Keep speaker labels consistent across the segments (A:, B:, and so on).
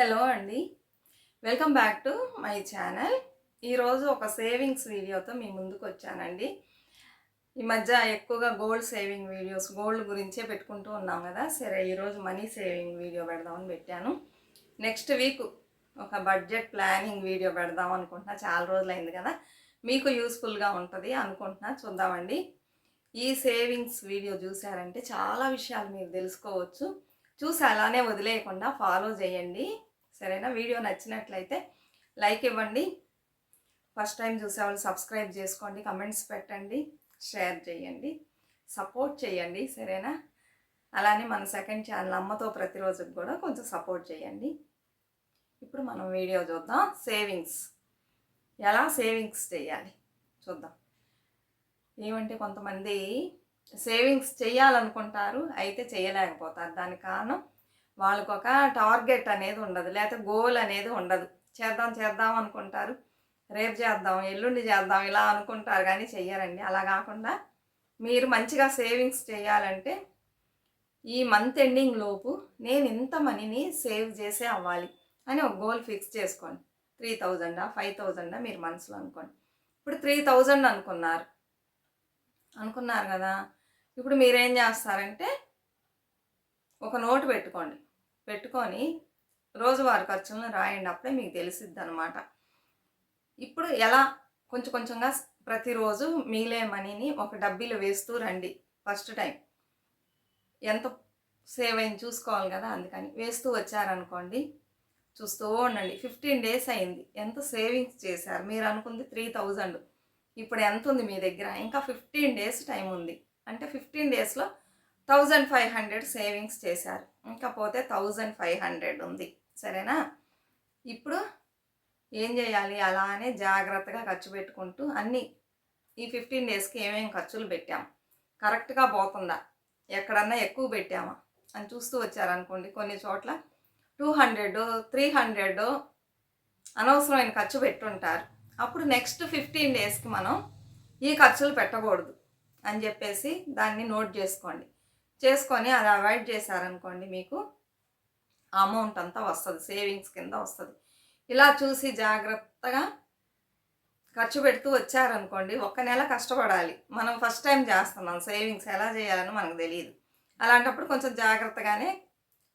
A: Hello అండి. Welcome back to my channel ఈరోజు ఒక సేవింగ్స్ వీడియోతో మీ ముందుకు వచ్చానండి. ఈ మధ్య ఎక్కువగా గోల్డ్ సేవింగ్ వీడియోస్ గోల్డ్ గురించే పెట్టుకుంటూ ఉన్నాం కదా. సరే ఈరోజు మనీ సేవింగ్ వీడియో పెడదామని పెట్టాను. నెక్స్ట్ వీక్ ఒక బడ్జెట్ ప్లానింగ్ వీడియో పెడదాం అనుకుంటున్నా. చాలా రోజులైంది కదా. మీకు యూస్ఫుల్గా ఉంటుంది అనుకుంటున్నా. చూద్దామండి. ఈ సేవింగ్స్ వీడియో చూసారంటే చాలా విషయాలు మీరు తెలుసుకోవచ్చు. చూసి అలానే వదిలేయకుండా ఫాలో చేయండి. సరేనా? వీడియో నచ్చినట్లయితే లైక్ ఇవ్వండి. ఫస్ట్ టైం చూసేవాళ్ళు సబ్స్క్రైబ్ చేసుకోండి కమెంట్స్ పెట్టండి షేర్ చేయండి సపోర్ట్ చేయండి సరేనా? అలానే మన సెకండ్ ఛానల్ అమ్మతో ప్రతిరోజుకి కూడా కొంచెం సపోర్ట్ చేయండి. ఇప్పుడు మనం వీడియో చూద్దాం. సేవింగ్స్. ఎలా సేవింగ్స్ చేయాలి? చూద్దాం. ఏమంటే కొంతమంది సేవింగ్స్ చేయాలనుకుంటారు అయితే చేయలేకపోతారు. దానికి కారణం వాళ్ళకు ఒక టార్గెట్ అనేది ఉండదు లేకపోతే గోల్ అనేది ఉండదు. చేద్దాం చేద్దాం అనుకుంటారు. రేపు చేద్దాం ఎల్లుండి చేద్దాం ఇలా అనుకుంటారు కానీ చెయ్యరండి. అలా కాకుండా మీరు మంచిగా సేవింగ్స్ చేయాలంటే ఈ మంత్ ఎండింగ్ లోపు నేను ఇంత మనీని సేవ్ చేసే అవ్వాలి అని ఒక గోల్ ఫిక్స్ చేసుకోండి. త్రీ థౌజండా ఫైవ్ థౌజండా మీరు మనసులో అనుకోండి. ఇప్పుడు త్రీ థౌజండ్ అనుకున్నారు. అనుకున్నారు కదా. ఇప్పుడు మీరేం చేస్తారంటే ఒక నోటు పెట్టుకోండి. పెట్టుకొని రోజువారి ఖర్చులను రాయండి అప్పుడే మీకు తెలిసిద్ది అనమాట ఇప్పుడు ఎలా కొంచెం కొంచెంగా ప్రతిరోజు మిగిలే మనీని ఒక డబ్బీలో వేస్తూ రండి ఫస్ట్ టైం. ఎంత సేవ్ అయింది చూసుకోవాలి కదా అందుకని వేస్తూ వచ్చారనుకోండి చూస్తూ ఉండండి. ఫిఫ్టీన్ డేస్ అయింది. ఎంత సేవింగ్స్ చేశారు? మీరు అనుకుంది త్రీ థౌజండ్. ఇప్పుడు ఎంత ఉంది మీ దగ్గర? ఇంకా ఫిఫ్టీన్ డేస్ టైం ఉంది. అంటే ఫిఫ్టీన్ డేస్లో థౌజండ్ ఫైవ్ హండ్రెడ్ సేవింగ్స్ చేశారు. ఇంకపోతే థౌజండ్ ఫైవ్ హండ్రెడ్ ఉంది. సరేనా? ఇప్పుడు ఏం చేయాలి? అలానే జాగ్రత్తగా ఖర్చు పెట్టుకుంటూ అన్నీ ఈ ఫిఫ్టీన్ డేస్కి ఏమేమి ఖర్చులు పెట్టాం? కరెక్ట్గా పోతుందా? ఎక్కడన్నా ఎక్కువ పెట్టామా? అని చూస్తూ వచ్చారనుకోండి కొన్ని చోట్ల టూ హండ్రెడ్ త్రీ హండ్రెడ్ అనవసరమైన ఖర్చు పెట్టుంటారు. అప్పుడు నెక్స్ట్ ఫిఫ్టీన్ డేస్కి మనం ఈ ఖర్చులు పెట్టకూడదు అని చెప్పేసి దాన్ని నోట్ చేసుకోండి. చేసుకొని అది అవాయిడ్ చేశారనుకోండి మీకు అమౌంట్ అంతా వస్తుంది సేవింగ్స్ కింద వస్తుంది. ఇలా చూసి జాగ్రత్తగా ఖర్చు పెడుతూ వచ్చారనుకోండి ఒక్క నెల కష్టపడాలి. మనం ఫస్ట్ టైం చేస్తున్నాం సేవింగ్స్ ఎలా చేయాలని మనకు తెలియదు. అలాంటప్పుడు కొంచెం జాగ్రత్తగానే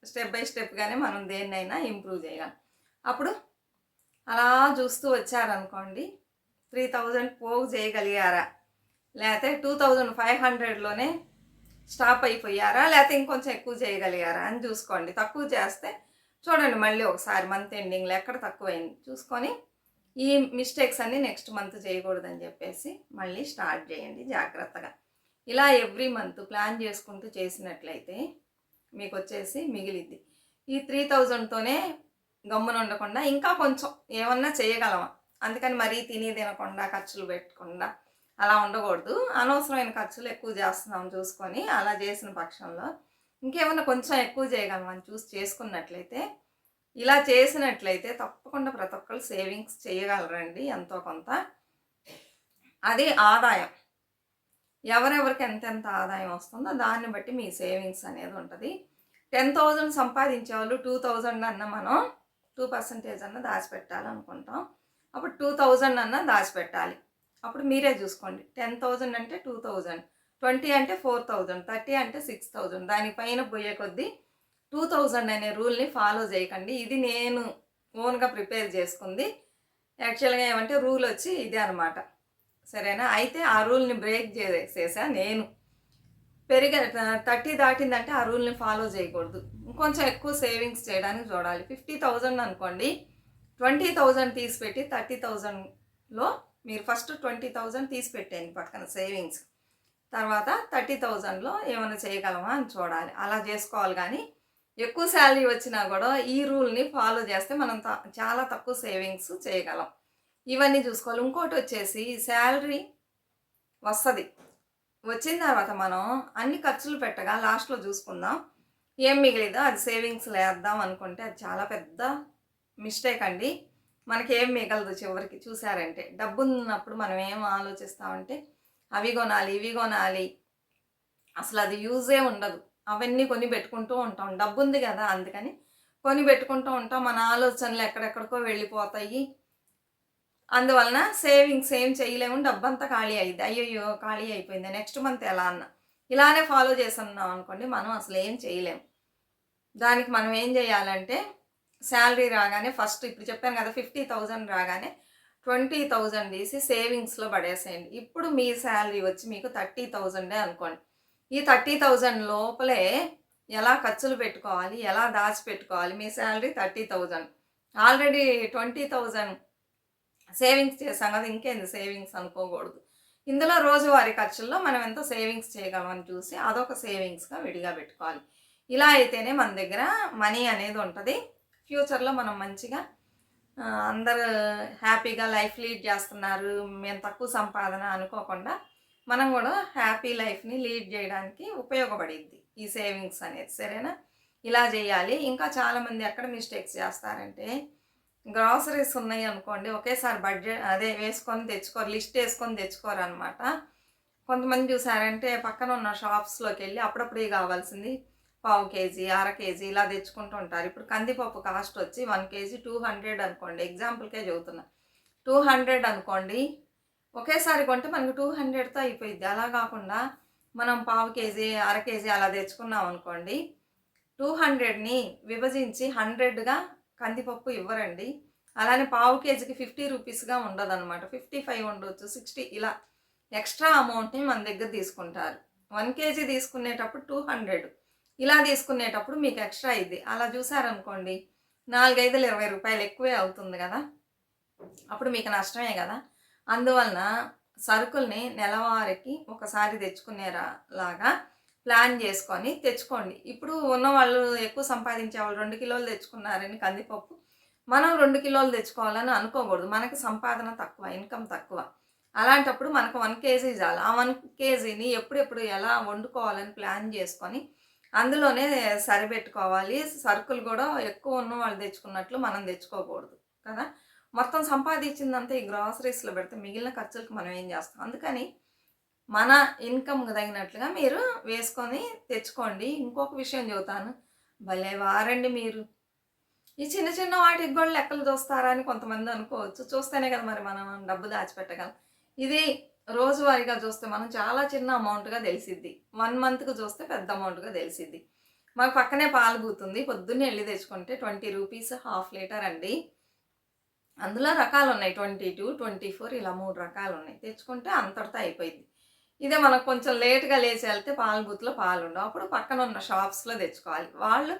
A: స్టెప్ బై స్టెప్గానే మనం దేన్నైనా ఇంప్రూవ్ చేయగలం అప్పుడు అలా చూస్తూ వచ్చారనుకోండి త్రీ థౌజండ్ పోగు చేయగలిగారా? లేకపోతే టూ థౌజండ్ ఫైవ్ హండ్రెడ్లోనే స్టాప్ అయిపోయారా? లేకపోతే ఇంకొంచెం ఎక్కువ చేయగలిగారా అని చూసుకోండి. తక్కువ చేస్తే చూడండి మళ్ళీ ఒకసారి మంత్ ఎండింగ్లో ఎక్కడ తక్కువైంది చూసుకొని ఈ మిస్టేక్స్ అన్నీ నెక్స్ట్ మంత్ చేయకూడదని చెప్పేసి మళ్ళీ స్టార్ట్ చేయండి జాగ్రత్తగా. ఇలా ఎవ్రీ మంత్ ప్లాన్ చేసుకుంటూ చేసినట్లయితే మీకు వచ్చేసి మిగిలిద్ది. ఈ త్రీ థౌజండ్తోనే గమ్మున ఉండకుండా ఇంకా కొంచెం ఏమన్నా చేయగలమా? అందుకని మరీ తిని తినకుండా ఖర్చులు పెట్టకుండా అలా ఉండకూడదు. అనవసరమైన ఖర్చులు ఎక్కువ చేస్తున్నాం చూసుకొని అలా చేసిన పక్షంలో ఇంకేమైనా కొంచెం ఎక్కువ చేయగలమని చూసి చేసుకున్నట్లయితే ఇలా చేసినట్లయితే తప్పకుండా ప్రతి ఒక్కరు సేవింగ్స్ చేయగలరండి ఎంతో కొంత. అది ఆదాయం. ఎవరెవరికి ఎంతెంత ఆదాయం వస్తుందో దాన్ని బట్టి మీ సేవింగ్స్ అనేది ఉంటుంది. టెన్ థౌజండ్ సంపాదించే వాళ్ళు టూ థౌజండ్ అన్న మనం టూ పర్సెంటేజ్ అన్న దాచిపెట్టాలనుకుంటాం. అప్పుడు టూ థౌజండ్ అన్న దాచిపెట్టాలి. అప్పుడు మీరే చూసుకోండి. టెన్ థౌజండ్ అంటే టూ థౌజండ్. ట్వంటీ అంటే ఫోర్ థౌజండ్. థర్టీ అంటే సిక్స్ థౌజండ్. దానిపైన పోయే కొద్దీ టూ థౌజండ్ అనే రూల్ని ఫాలో చేయకండి. ఇది నేను ఓన్గా ప్రిపేర్ చేసుకుంది. యాక్చువల్గా ఏమంటే రూల్ వచ్చి ఇదే అనమాట సరేనా? అయితే ఆ రూల్ని బ్రేక్ చేసేసా నేను. పెరిగే థర్టీ దాటిందంటే ఆ రూల్ని ఫాలో చేయకూడదు. ఇంకొంచెం ఎక్కువ సేవింగ్స్ చేయడానికి చూడాలి. ఫిఫ్టీ థౌజండ్ అనుకోండి. ట్వంటీ థౌజండ్ తీసి పెట్టి థర్టీ థౌజండ్లో మీరు ఫస్ట్ ట్వంటీ థౌజండ్ తీసి పెట్టేయండి పక్కన సేవింగ్స్ తర్వాత థర్టీ థౌజండ్లో ఏమైనా చేయగలమా అని చూడాలి. అలా చేసుకోవాలి కానీ ఎక్కువ శాలరీ వచ్చినా కూడా ఈ రూల్ని ఫాలో చేస్తే మనం త- చాలా తక్కువ సేవింగ్స్ చేయగలం. ఇవన్నీ చూసుకోవాలి. ఇంకోటి వచ్చేసి శాలరీ వస్తుంది. వచ్చిన తర్వాత మనం అన్ని ఖర్చులు పెట్టగా లాస్ట్లో చూసుకుందాం. ఏం మిగిలిదో అది సేవింగ్స్ వేద్దాం అనుకుంటే అది చాలా పెద్ద మిస్టేక్ అండి. మనకేం మిగలదు చివరికి చూసారంటే. డబ్బు ఉన్నప్పుడు మనం ఏం ఆలోచిస్తామంటే అవి కొనాలి ఇవి కొనాలి. అసలు అది యూజే ఉండదు. అవన్నీ కొని పెట్టుకుంటూ ఉంటాం. డబ్బు ఉంది కదా అందుకని కొని పెట్టుకుంటూ ఉంటాం. మన ఆలోచనలు ఎక్కడెక్కడికో వెళ్ళిపోతాయి. అందువలన సేవింగ్స్ ఏం చేయలేము. డబ్బంతా ఖాళీ అయింది అయ్యయ్యో ఖాళీ అయిపోయింది. నెక్స్ట్ మంత్ ఎలా అన్న. ఇలానే ఫాలో చేస్తున్నాం అనుకోండి మనం అసలు ఏం చేయలేము దానికి మనం ఏం చేయాలంటే శాలరీ రాగానే ఫస్ట్ ఇప్పుడు చెప్పాను కదా ఫిఫ్టీ థౌజండ్ రాగానే ట్వంటీ థౌజండ్ తీసి సేవింగ్స్లో పడేసేయండి. ఇప్పుడు మీ శాలరీ వచ్చి మీకు థర్టీ థౌజండే అనుకోండి. ఈ థర్టీ థౌజండ్ లోపలే ఎలా ఖర్చులు పెట్టుకోవాలి? ఎలా దాచిపెట్టుకోవాలి? మీ salary thirty thousand already twenty thousand savings చేసాం కదా ఇంకేంది సేవింగ్స్ అనుకోకూడదు. ఇందులో రోజువారీ ఖర్చుల్లో మనం ఎంత సేవింగ్స్ చేయగలమని చూసి అదొక సేవింగ్స్గా విడిగా పెట్టుకోవాలి. ఇలా అయితేనే మన దగ్గర మనీ అనేది ఉంటుంది. ఫ్యూచర్లో మనం మంచిగా అందరూ హ్యాపీగా లైఫ్ లీడ్ చేస్తున్నారు మేము తక్కువ సంపాదన అనుకోకుండా మనం కూడా హ్యాపీ లైఫ్ని లీడ్ చేయడానికి ఉపయోగపడిద్ది ఈ సేవింగ్స్ అనేది. సరేనా? ఇలా చేయాలి. ఇంకా చాలామంది ఎక్కడ మిస్టేక్స్ చేస్తారంటే గ్రాసరీస్ ఉన్నాయి అనుకోండి ఒకేసారి బడ్జెట్ అదే వేసుకొని తెచ్చుకోరు లిస్ట్ వేసుకొని తెచ్చుకోరు అనమాట కొంతమంది చూసారంటే పక్కన ఉన్న షాప్స్లోకి వెళ్ళి అప్పుడప్పుడు కావాల్సింది పావు కేజీ అర కేజీ ఇలా తెచ్చుకుంటూ ఉంటారు. ఇప్పుడు కందిపప్పు కాస్ట్ వచ్చి వన్ కేజీ టూ హండ్రెడ్ అనుకోండి. ఎగ్జాంపుల్కే చెబుతున్నా. టూ హండ్రెడ్ అనుకోండి. ఒకేసారి కొంటే మనకు టూ హండ్రెడ్తో అయిపోయింది అలా కాకుండా మనం పావు కేజీ అర కేజీ అలా తెచ్చుకున్నాం అనుకోండి. టూ హండ్రెడ్ని విభజించి హండ్రెడ్గా కందిపప్పు ఇవ్వరండి. అలానే పావు కేజీకి ఫిఫ్టీ రూపీస్గా ఉండదన్నమాట. ఫిఫ్టీ ఫైవ్ ఉండొచ్చు సిక్స్టీ ఇలా ఎక్స్ట్రా అమౌంట్ని మన దగ్గర తీసుకుంటారు. వన్ కేజీ తీసుకునేటప్పుడు టూ హండ్రెడ్. ఇలా తీసుకునేటప్పుడు మీకు ఎక్స్ట్రా ఇది. అలా చూసారనుకోండి నాలుగైదులు ఇరవై రూపాయలు ఎక్కువే అవుతుంది కదా? అప్పుడు మీకు నష్టమే కదా? అందువలన సరుకుల్ని నెలవారికి ఒకసారి తెచ్చుకునేరా లాగా ప్లాన్ చేసుకొని తెచ్చుకోండి. ఇప్పుడు ఉన్న వాళ్ళు ఎక్కువ సంపాదించే వాళ్ళు రెండు కిలోలు తెచ్చుకున్నారని కందిపప్పు మనం రెండు కిలోలు తెచ్చుకోవాలని అనుకోకూడదు. మనకి సంపాదన తక్కువ ఇన్కమ్ తక్కువ. అలాంటప్పుడు మనకు వన్ కేజీ చాలు. ఆ వన్ కేజీని ఎప్పుడెప్పుడు ఎలా వండుకోవాలని ప్లాన్ చేసుకొని అందులోనే సరిపెట్టుకోవాలి. సరుకులు కూడా ఎక్కువ ఉన్న వాళ్ళు తెచ్చుకున్నట్లు మనం తెచ్చుకోకూడదు కదా? మొత్తం సంపాదించిందంతా ఈ గ్రాసరీస్లో పెడితే మిగిలిన ఖర్చులకు మనం ఏం చేస్తాం? అందుకని మన ఇన్కమ్ తగినట్లుగా మీరు వేసుకొని తెచ్చుకోండి. ఇంకొక విషయం చెబుతాను. భలే వారండి మీరు. ఈ చిన్న చిన్న వాటికి కూడా లెక్కలు చూస్తారా అని కొంతమంది అనుకోవచ్చు. చూస్తేనే కదా మరి మనం డబ్బు దాచిపెట్టగలం. ఇది రోజువారీగా చూస్తే మనం చాలా చిన్న అమౌంట్గా తెలిసిద్ది. వన్ మంత్కి చూస్తే పెద్ద అమౌంట్గా తెలిసిద్ది. మాకు పక్కనే పాలు బూతుంది పొద్దున్నే వెళ్ళి తెచ్చుకుంటే ట్వంటీ రూపీస్ హాఫ్ లీటర్ అండి. అందులో రకాలు ఉన్నాయి. ట్వంటీ టూ ట్వంటీ ఫోర్ ఇలా మూడు రకాలు ఉన్నాయి. తెచ్చుకుంటే అంతటితో అయిపోయింది ఇదే మనకు కొంచెం లేట్గా లేచి వెళ్తే పాల బూత్లో పాలు ఉండవు. అప్పుడు పక్కన ఉన్న షాప్స్లో తెచ్చుకోవాలి. వాళ్ళు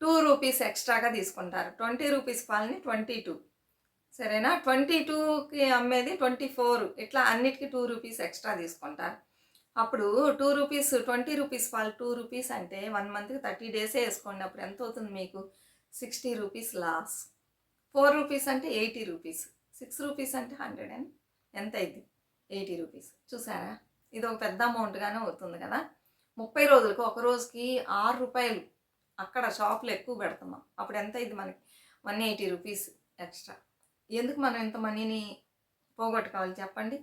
A: టూ రూపీస్ ఎక్స్ట్రాగా తీసుకుంటారు. ట్వంటీ రూపీస్ పాలని ట్వంటీ టూ. సరేనా? ట్వంటీ టూకి అమ్మేది ట్వంటీ ఫోర్. ఇట్లా అన్నిటికీ టూ రూపీస్ ఎక్స్ట్రా తీసుకుంటారు అప్పుడు టూ రూపీస్ ట్వంటీ రూపీస్ పాలు టూ రూపీస్ అంటే వన్ మంత్కి థర్టీ డేసే వేసుకోండి. అప్పుడు ఎంత అవుతుంది మీకు? Sixty rupees loss. Four rupees అంటే ఎయిటీ రూపీస్. సిక్స్ రూపీస్ అంటే హండ్రెడ్ అండ్ ఎంత అయింది? Eighty rupees. చూసారా? ఇది ఒక పెద్ద అమౌంట్గానే అవుతుంది కదా? ముప్పై రోజులకు ఒక రోజుకి ఆరు రూపాయలు. అక్కడ షాపులు ఎక్కువ పెడుతున్నాం అప్పుడు ఎంత అయింది మనకి? One eighty rupees extra. ఎందుకు మనం ఇంత మనీని పోగొట్టుకోవాలి చెప్పండి?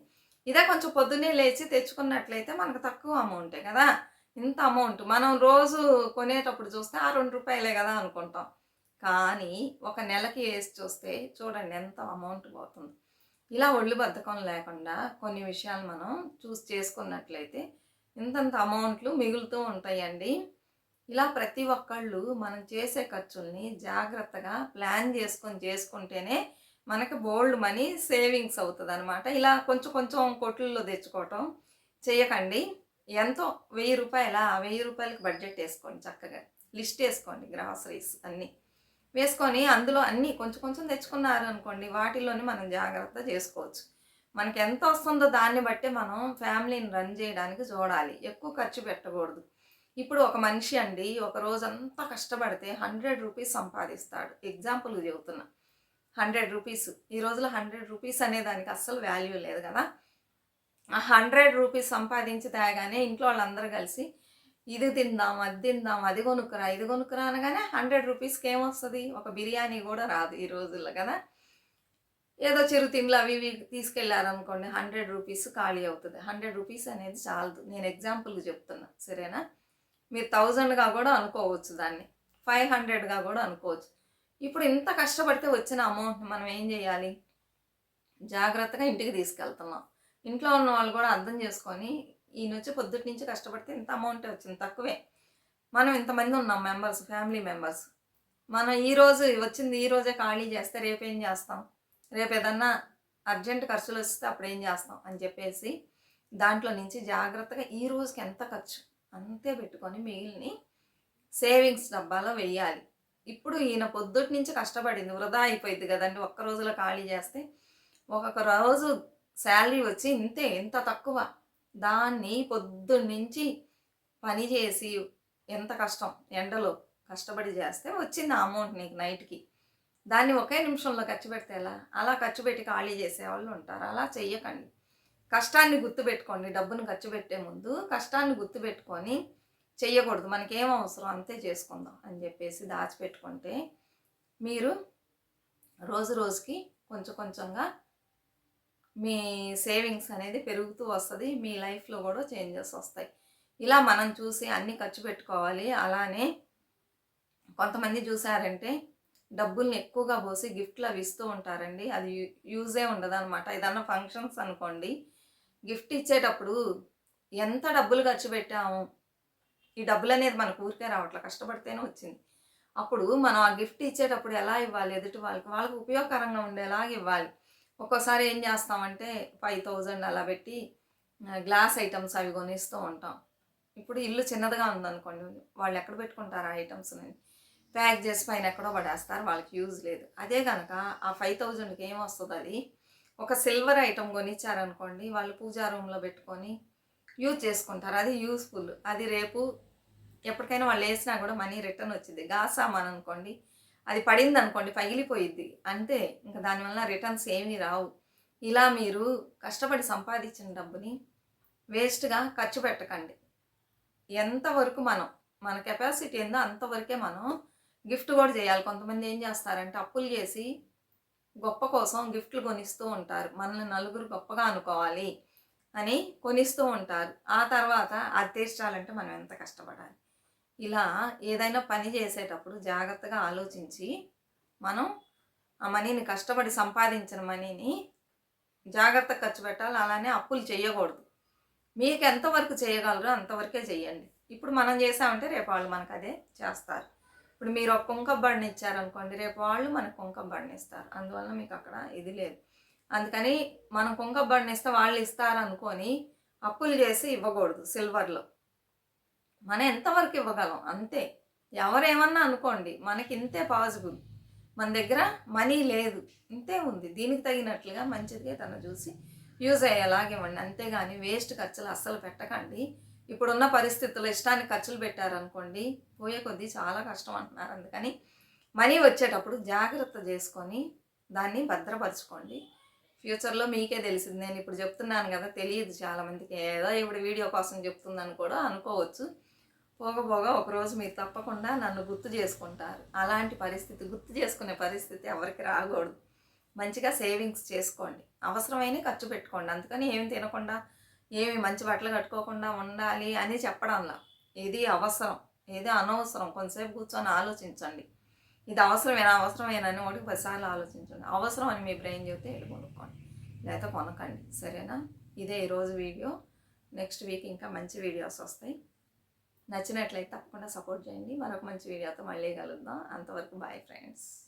A: ఇదే కొంచెం పొద్దున్నే లేచి తెచ్చుకున్నట్లయితే మనకు తక్కువ అమౌంటే కదా? ఇంత అమౌంట్ మనం రోజు కొనేటప్పుడు చూస్తే ఆ రెండు రూపాయలే కదా అనుకుంటాం. కానీ ఒక నెలకి వేసి చూస్తే చూడండి ఎంత అమౌంట్ పోతుంది. ఇలా ఒళ్ళు బద్ధకం లేకుండా కొన్ని విషయాలు మనం చూస్ చేసుకున్నట్లయితే ఇంతంత అమౌంట్లు మిగులుతూ ఉంటాయండి. ఇలా ప్రతి ఒక్కళ్ళు మనం చేసే ఖర్చుల్ని జాగ్రత్తగా ప్లాన్ చేసుకొని చేసుకుంటేనే మనకి బోల్డ్ మనీ సేవింగ్స్ అవుతుంది అనమాట ఇలా కొంచెం కొంచెం కొట్లలో తెచ్చుకోవటం చేయకండి. ఎంతో వెయ్యి రూపాయల? వెయ్యి రూపాయలకి బడ్జెట్ వేసుకోండి చక్కగా. లిస్ట్ వేసుకోండి గ్రాసరీస్ అన్నీ. వేసుకొని అందులో అన్నీ కొంచెం కొంచెం తెచ్చుకున్నారు అనుకోండి వాటిలోనే మనం జాగ్రత్త చేసుకోవచ్చు. మనకి ఎంత వస్తుందో దాన్ని బట్టే మనం ఫ్యామిలీని రన్ చేయడానికి చూడాలి. ఎక్కువ ఖర్చు పెట్టకూడదు. ఇప్పుడు ఒక మనిషి అండి ఒక రోజంతా కష్టపడితే హండ్రెడ్ రూపీస్ సంపాదిస్తాడు. ఎగ్జాంపుల్ చెబుతున్నా. Hundred rupees. ఈ రోజులో హండ్రెడ్ రూపీస్ అనే దానికి అస్సలు వాల్యూ లేదు కదా. ఆ హండ్రెడ్ రూపీస్ సంపాదించి తేగానే ఇంట్లో వాళ్ళందరూ కలిసి ఇది తిందాం అది తిందాం అది కొనుక్కురా ఇది కొనుక్కురా అనగానే హండ్రెడ్ రూపీస్కి ఏమొస్తుంది? ఒక బిర్యానీ కూడా రాదు ఈ రోజుల్లో కదా. ఏదో చిరు తిండ్లు అవి ఇవి తీసుకెళ్ళారనుకోండి హండ్రెడ్ రూపీస్ ఖాళీ అవుతుంది. హండ్రెడ్ రూపీస్ అనేది చాలదు. నేను ఎగ్జాంపుల్కి చెప్తున్నా సరేనా? మీరు థౌజండ్గా కూడా అనుకోవచ్చు దాన్ని. ఫైవ్ హండ్రెడ్గా కూడా అనుకోవచ్చు. ఇప్పుడు ఇంత కష్టపడితే వచ్చిన అమౌంట్ని మనం ఏం చేయాలి? జాగ్రత్తగా ఇంటికి తీసుకెళ్తున్నాం. ఇంట్లో ఉన్న వాళ్ళు కూడా అర్థం చేసుకొని ఈయన వచ్చి పొద్దుటి నుంచి కష్టపడితే ఇంత అమౌంటే వచ్చింది తక్కువే. మనం ఇంతమంది ఉన్నాం మెంబర్స్ ఫ్యామిలీ మెంబర్స్. మనం ఈరోజు వచ్చింది ఈ రోజే ఖాళీ చేస్తే రేపు ఏం చేస్తాం? రేపు ఏదన్నా అర్జెంట్ ఖర్చులు వస్తే అప్పుడు ఏం చేస్తాం? అని చెప్పేసి దాంట్లో నుంచి జాగ్రత్తగా ఈ రోజుకి ఎంత ఖర్చు? అంతే పెట్టుకొని మిగిలిని సేవింగ్స్ డబ్బాలో వెయ్యాలి ఇప్పుడు ఈయన పొద్దుటి నుంచి కష్టపడింది వృధా అయిపోయింది కదండి. ఒక్క రోజులో ఖాళీ చేస్తే ఒక్కొక్క రోజు శాలరీ వచ్చి ఇంతే ఇంత తక్కువ. దాన్ని పొద్దున్న నుంచి పని చేసి ఎంత కష్టం ఎండలో కష్టపడి చేస్తే వచ్చింది ఆ అమౌంట్ నీకు నైట్కి. దాన్ని ఒకే నిమిషంలో ఖర్చు పెడితే ఎలా? అలా ఖర్చు పెట్టి ఖాళీ చేసేవాళ్ళు ఉంటారు. అలా చెయ్యకండి. కష్టాన్ని గుర్తుపెట్టుకోండి. డబ్బును ఖర్చు పెట్టే ముందు కష్టాన్ని గుర్తుపెట్టుకొని చెయ్యకూడదు. మనకేం అవసరం అంతే చేసుకుందాం అని చెప్పేసి దాచిపెట్టుకుంటే మీరు రోజు రోజుకి కొంచెం కొంచెంగా మీ సేవింగ్స్ అనేది పెరుగుతూ వస్తుంది మీ లైఫ్లో కూడా చేంజెస్ వస్తాయి. ఇలా మనం చూసి అన్నీ ఖర్చు పెట్టుకోవాలి. అలానే కొంతమంది చూసారంటే డబ్బుల్ని ఎక్కువగా పోసి గిఫ్ట్లు అవి ఇస్తూ ఉంటారండి. అది యూజే ఉండదు అనమాట ఏదన్నా ఫంక్షన్స్ అనుకోండి గిఫ్ట్ ఇచ్చేటప్పుడు ఎంత డబ్బులు ఖర్చు పెట్టాము ఈ డబ్బులు అనేది మనకు ఊరికే రావట్లే కష్టపడితేనే వచ్చింది. అప్పుడు మనం ఆ గిఫ్ట్ ఇచ్చేటప్పుడు ఎలా ఇవ్వాలి? ఎదుటి వాళ్ళకి వాళ్ళకి ఉపయోగకరంగా ఉండేలాగా ఇవ్వాలి. ఒక్కోసారి ఏం చేస్తామంటే ఫైవ్ థౌజండ్ అలా పెట్టి గ్లాస్ ఐటమ్స్ అవి కొనిస్తూ ఉంటాం. ఇప్పుడు ఇల్లు చిన్నదిగా ఉందనుకోండి వాళ్ళు ఎక్కడ పెట్టుకుంటారు ఆ ఐటమ్స్ని ప్యాక్ చేసి పైన ఎక్కడో పడేస్తారు వాళ్ళకి యూజ్ లేదు. అదే కనుక ఆ ఫైవ్ థౌజండ్కి ఏమొస్తుంది అది ఒక సిల్వర్ ఐటమ్ కొనిచ్చారనుకోండి వాళ్ళు పూజా రూమ్లో పెట్టుకొని యూజ్ చేసుకుంటారు. అది యూస్ఫుల్ అది రేపు ఎప్పటికైనా వాళ్ళు వేసినా కూడా మనీ రిటర్న్ వచ్చింది. సామాన్ అనుకోండి అది పడింది అనుకోండి పగిలిపోయిద్ది. అంతే ఇంకా దానివల్ల రిటర్న్స్ ఏమీ రావు. ఇలా మీరు కష్టపడి సంపాదించిన డబ్బుని వేస్ట్గా ఖర్చు పెట్టకండి. ఎంతవరకు మనం మన కెపాసిటీ ఏందో అంతవరకే మనం గిఫ్ట్ కూడా చేయాలి. కొంతమంది ఏం చేస్తారంటే అప్పులు చేసి గొప్ప కోసం గిఫ్ట్లు కొనిస్తూ ఉంటారు. మనల్ని నలుగురు గొప్పగా అనుకోవాలి. అని కొనిస్తూ ఉంటారు. ఆ తర్వాత అది తీర్చాలంటే మనం ఎంత కష్టపడాలి? ఇలా ఏదైనా పని చేసేటప్పుడు జాగ్రత్తగా ఆలోచించి మనం ఆ మనీని కష్టపడి సంపాదించిన మనీని జాగ్రత్త ఖర్చు పెట్టాలి. అలానే అప్పులు చేయకూడదు. మీకు ఎంతవరకు చేయగలరో అంతవరకే చేయండి. ఇప్పుడు మనం చేసామంటే రేపు వాళ్ళు మనకు అదే చేస్తారు. ఇప్పుడు మీరు ఒక కుంకం ఇచ్చారనుకోండి రేపు వాళ్ళు మనకు కుంకం ఇస్తారు. అందువల్ల మీకు అక్కడ ఇది లేదు. అందుకని మనం కుంకం ఇస్తే వాళ్ళు ఇస్తారు అనుకొని అప్పులు చేసి ఇవ్వకూడదు సిల్వర్లో. మనం ఎంతవరకు ఇవ్వగలం? అంతే. ఎవరేమన్నా అనుకోండి మనకి ఇంతే పాసిబుల్ మన దగ్గర మనీ లేదు. ఇంతే ఉంది. దీనికి తగినట్లుగా మంచిదిగా తను చూసి యూజ్ అయ్యేలాగా ఇవ్వండి. అంతేగాని వేస్ట్ ఖర్చులు అస్సలు పెట్టకండి. ఇప్పుడున్న పరిస్థితుల్లో ఇష్టానికి ఖర్చులు పెట్టారనుకోండి పోయే కొద్దీ చాలా కష్టం అంటున్నారు. అందుకని మనీ వచ్చేటప్పుడు జాగ్రత్త చేసుకొని దాన్ని భద్రపరచుకోండి. ఫ్యూచర్లో మీకే తెలిసింది. నేను ఇప్పుడు చెప్తున్నాను కదా తెలియదు చాలామందికి. ఏదో ఇప్పుడు వీడియో కోసం చెప్తుందని కూడా అనుకోవచ్చు. పోగ పోగా ఒకరోజు మీరు తప్పకుండా నన్ను గుర్తు చేసుకుంటారు. అలాంటి పరిస్థితి గుర్తు చేసుకునే పరిస్థితి ఎవరికి రాకూడదు. మంచిగా సేవింగ్స్ చేసుకోండి. అవసరమైన ఖర్చు పెట్టుకోండి. అందుకని ఏమి తినకుండా ఏమి మంచి బట్టలు కట్టుకోకుండా ఉండాలి అని చెప్పడంలా. ఇది అవసరం. ఏది అనవసరం. కొంతసేపు కూర్చొని ఆలోచించండి. ఇది అవసరమేనా అవసరమేనా అని ఒకటి పదిసార్లు ఆలోచించండి. అవసరం అని మీ బ్రెయిన్ చెబితే వెళ్ళి కొనుక్కోండి. లేకపోతే కొనకండి. సరేనా? ఇదే ఈరోజు వీడియో. నెక్స్ట్ వీక్ ఇంకా మంచి వీడియోస్ వస్తాయి. నచ్చినట్లయితే తప్పకుండా సపోర్ట్ చేయండి. మరొక మంచి వీడియోతో మళ్ళీ కలుద్దాం. అంతవరకు బాయ్ ఫ్రెండ్స్